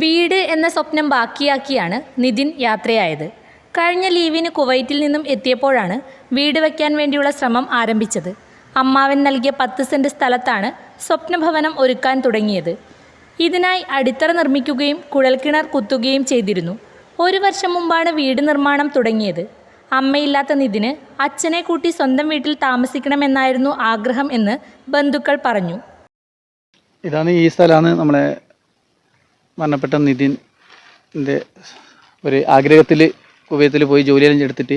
വീട് എന്ന സ്വപ്നം ബാക്കിയാക്കിയാണ് നിതിൻ യാത്രയായത്. കഴിഞ്ഞ ലീവിന് കുവൈറ്റിൽ നിന്നും എത്തിയപ്പോഴാണ് വീട് വയ്ക്കാൻ വേണ്ടിയുള്ള ശ്രമം ആരംഭിച്ചത്. അമ്മാവൻ നൽകിയ പത്ത് സെന്റ് സ്ഥലത്താണ് സ്വപ്നഭവനം ഒരുക്കാൻ തുടങ്ങിയത്. ഇതിനായി അടിത്തറ നിർമ്മിക്കുകയും കുഴൽക്കിണർ കുത്തുകയും ചെയ്തിരുന്നു. ഒരു വർഷം മുമ്പാണ് വീട് നിർമ്മാണം തുടങ്ങിയത്. അമ്മയില്ലാത്ത നിതിന് അച്ഛനെ കൂട്ടി സ്വന്തം വീട്ടിൽ താമസിക്കണമെന്നായിരുന്നു ആഗ്രഹം എന്ന് ബന്ധുക്കൾ പറഞ്ഞു. ഇതാണ് ഈ സ്ഥലമാണ് നമ്മളെ മരണപ്പെട്ട നിതിന്റെ ഒരു ആഗ്രഹത്തിൽ കുവൈത്തിൽ പോയി ജോലിയെല്ലാം എടുത്തിട്ട്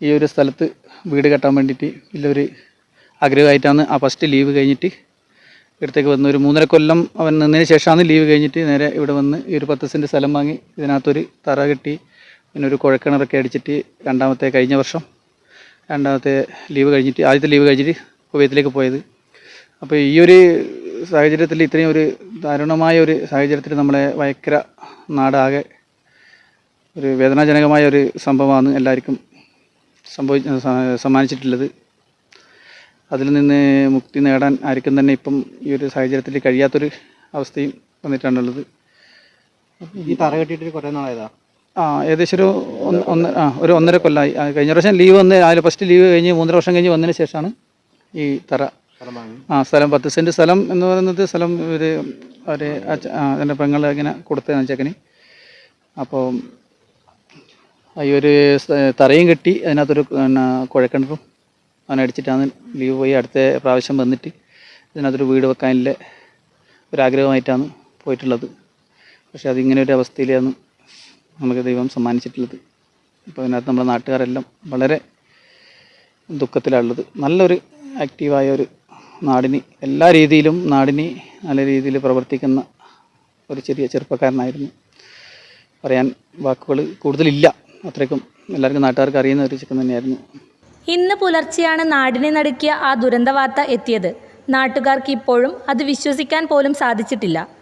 ഈ ഒരു സ്ഥലത്ത് വീട് കെട്ടാൻ വേണ്ടിയിട്ട് വലിയൊരു ആഗ്രഹമായിട്ടാണ് ആ ഫസ്റ്റ് ലീവ് കഴിഞ്ഞിട്ട് ഇവിടത്തേക്ക് വന്ന് ഒരു മൂന്നര കൊല്ലം അവൻ നിന്നതിന് ശേഷമാണ് ലീവ് കഴിഞ്ഞിട്ട് നേരെ ഇവിടെ വന്ന് ഈ ഒരു പത്ത് സെന്റ് സ്ഥലം വാങ്ങി ഇതിനകത്തൊരു തറ കെട്ടി പിന്നെ ഒരു കുഴക്കിണറൊക്കെ അടിച്ചിട്ട് രണ്ടാമത്തെ കഴിഞ്ഞ വർഷം രണ്ടാമത്തെ ലീവ് കഴിഞ്ഞിട്ട് ആദ്യത്തെ ലീവ് കഴിഞ്ഞിട്ട് കുവൈത്തിലേക്ക് പോയത്. അപ്പോൾ ഈ ഒരു സാഹചര്യത്തിൽ ഇത്രയും ഒരു ദാരുണമായ ഒരു സാഹചര്യത്തിൽ നമ്മളെ വയക്കര നാടാകെ ഒരു വേദനാജനകമായ ഒരു സംഭവമാണ് എല്ലാവർക്കും സംഭവി സമ്മാനിച്ചിട്ടുള്ളത്. അതിൽ നിന്ന് മുക്തി നേടാൻ ആർക്കും തന്നെ ഇപ്പം ഈ ഒരു സാഹചര്യത്തിൽ കഴിയാത്തൊരു അവസ്ഥയും വന്നിട്ടാണുള്ളത്. ഈ തറ കെട്ടിയിട്ട് കുറേ നാളായതാ? ആ ഏകദേശം ഒരു ഒന്ന് ഒന്ന് ആ ഒരു ഒന്നര കൊല്ലമായി കഴിഞ്ഞ പ്രാവശ്യം ലീവ് വന്ന് അതിൽ ഫസ്റ്റ് ലീവ് കഴിഞ്ഞ് മൂന്നര വർഷം കഴിഞ്ഞ് വന്നതിന് ശേഷമാണ് ഈ തറ ആ സ്ഥലം പത്ത് സെന്റ് സ്ഥലം എന്ന് പറയുന്നത് സ്ഥലം ഒരു ഒരു എന്റെ പെങ്ങൾ ഇങ്ങനെ കൊടുത്തതാണ് ചെക്കന് അപ്പോൾ ഈ ഒരു തറയും കെട്ടി അതിനകത്തൊരു പിന്നെ കുഴക്കിണറും അവനടിച്ചിട്ടാണ് ലീവ് പോയി അടുത്ത പ്രാവശ്യം വന്നിട്ട് ഇതിനകത്തൊരു വീട് വെക്കാനുള്ള ഒരാഗ്രഹമായിട്ടാണ് പോയിട്ടുള്ളത്. പക്ഷെ അതിങ്ങനെ ഒരു അവസ്ഥയിലാണ് നമുക്ക് ദൈവം സമ്മാനിച്ചിട്ടുള്ളത്. ഇപ്പോൾ അതിനകത്ത് നമ്മുടെ നാട്ടുകാരെല്ലാം വളരെ ദുഃഖത്തിലാണുള്ളത്. നല്ലൊരു ആക്റ്റീവായ ഒരു നാടിന് എല്ലാ രീതിയിലും നാടിന് നല്ല രീതിയിൽ പ്രവർത്തിക്കുന്ന ഒരു ചെറിയ ചെറുപ്പക്കാരനായിരുന്നു. പറയാൻ വാക്കുകൾ കൂടുതലില്ല. അത്രയ്ക്കും എല്ലാവർക്കും നാട്ടുകാർക്ക് അറിയുന്ന ഒരു ചെക്കൻ തന്നെയായിരുന്നു. ഇന്ന് പുലർച്ചെയാണ് നാടിനെ നടുക്കിയ ആ ദുരന്തവാർത്ത എത്തിയത്. നാട്ടുകാർക്ക് ഇപ്പോഴും അത് വിശ്വസിക്കാൻ പോലും സാധിച്ചിട്ടില്ല.